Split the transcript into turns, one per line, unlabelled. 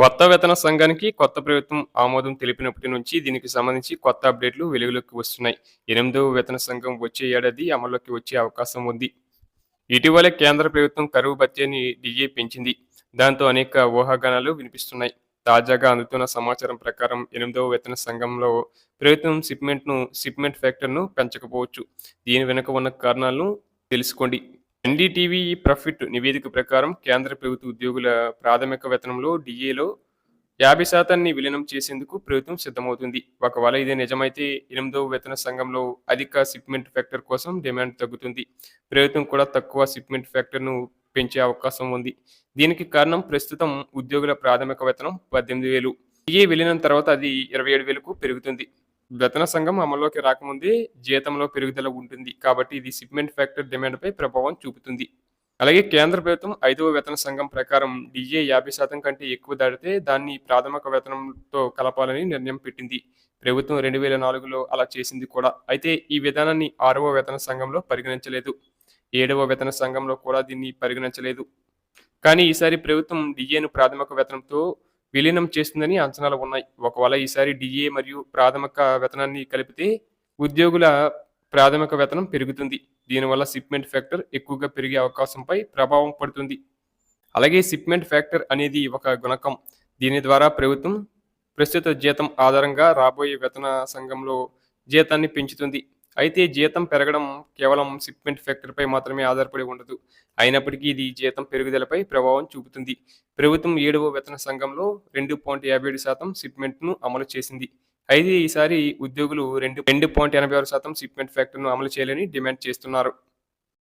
కొత్త వేతన సంఘానికి కొత్త ప్రభుత్వం ఆమోదం తెలిపినప్పటి నుంచి దీనికి సంబంధించి కొత్త అప్డేట్లు వెలుగులోకి వస్తున్నాయి. ఎనిమిదవ వేతన సంఘం వచ్చే ఏడాది అమల్లోకి వచ్చే అవకాశం ఉంది. ఇటీవలే కేంద్ర ప్రభుత్వం కరువు భత్యాన్ని డిఏ పెంచింది. దాంతో అనేక ఊహాగానాలు వినిపిస్తున్నాయి. తాజాగా అందుతున్న సమాచారం ప్రకారం ఎనిమిదవ వేతన సంఘంలో ప్రభుత్వం షిప్మెంట్ను షిప్మెంట్ ఫ్యాక్టర్ను పెంచకపోవచ్చు. దీని వెనుక ఉన్న కారణాలను తెలుసుకోండి. ఎన్డీటీవీ ప్రఫిట్ నివేదిక ప్రకారం కేంద్ర ప్రభుత్వ ఉద్యోగుల ప్రాథమిక వేతనంలో డిఏలో యాభై శాతాన్ని విలీనం చేసేందుకు ప్రభుత్వం సిద్ధమవుతుంది. ఒకవేళ ఇది నిజమైతే ఎనిమిదవ వేతన సంఘంలో అధిక షిప్మెంట్ ఫ్యాక్టర్ కోసం డిమాండ్ తగ్గుతుంది. ప్రభుత్వం కూడా తక్కువ షిప్మెంట్ ఫ్యాక్టర్ను పెంచే అవకాశం ఉంది. దీనికి కారణం ప్రస్తుతం ఉద్యోగుల ప్రాథమిక వేతనం పద్దెనిమిది వేలు. డిఏ విలీనం తర్వాత అది ఇరవై ఏడు వేలకు పెరుగుతుంది. వేతన సంఘం అమల్లోకి రాకముందే జీతంలో పెరుగుదల ఉంటుంది. కాబట్టి ఇది సిగ్మెంట్ ఫ్యాక్టర్ డిమాండ్పై ప్రభావం చూపుతుంది. అలాగే కేంద్ర ప్రభుత్వం ఐదవ వేతన సంఘం ప్రకారం డిఏ యాభై శాతం కంటే ఎక్కువ దాటితే దాన్ని ప్రాథమిక వేతనంతో కలపాలని నిర్ణయం పెట్టింది. ప్రభుత్వం రెండు వేల నాలుగులో అలా చేసింది కూడా. అయితే ఈ విధానాన్ని ఆరవ వేతన సంఘంలో పరిగణించలేదు. ఏడవ వేతన సంఘంలో కూడా దీన్ని పరిగణించలేదు. కానీ ఈసారి ప్రభుత్వం డిఏను ప్రాథమిక వేతనంతో విలీనం చేస్తుందని అంచనాలు ఉన్నాయి. ఒకవేళ ఈసారి డిఏ మరియు ప్రాథమిక వేతనాన్ని కలిపితే ఉద్యోగుల ప్రాథమిక వేతనం పెరుగుతుంది. దీనివల్ల షిప్మెంట్ ఫ్యాక్టర్ ఎక్కువగా పెరిగే అవకాశంపై ప్రభావం పడుతుంది. అలాగే షిప్మెంట్ ఫ్యాక్టర్ అనేది ఒక గుణకం. దీని ద్వారా ప్రభుత్వం ప్రస్తుత జీతం ఆధారంగా రాబోయే వేతన సంఘంలో జీతాన్ని పెంచుతుంది. అయితే జీతం పెరగడం కేవలం షిప్మెంట్ ఫ్యాక్టరీపై మాత్రమే ఆధారపడి ఉండదు. అయినప్పటికీ ఇది జీతం పెరుగుదలపై ప్రభావం చూపుతుంది. ప్రభుత్వం ఏడవ వేతన సంఘంలో రెండు పాయింట్ యాభై ఏడు శాతం షిప్మెంట్ను అమలు చేసింది. అయితే ఈసారి ఉద్యోగులు రెండు రెండు పాయింట్ ఎనభై ఆరు శాతం షిప్మెంట్ ఫ్యాక్టర్ను అమలు చేయాలని డిమాండ్ చేస్తున్నారు.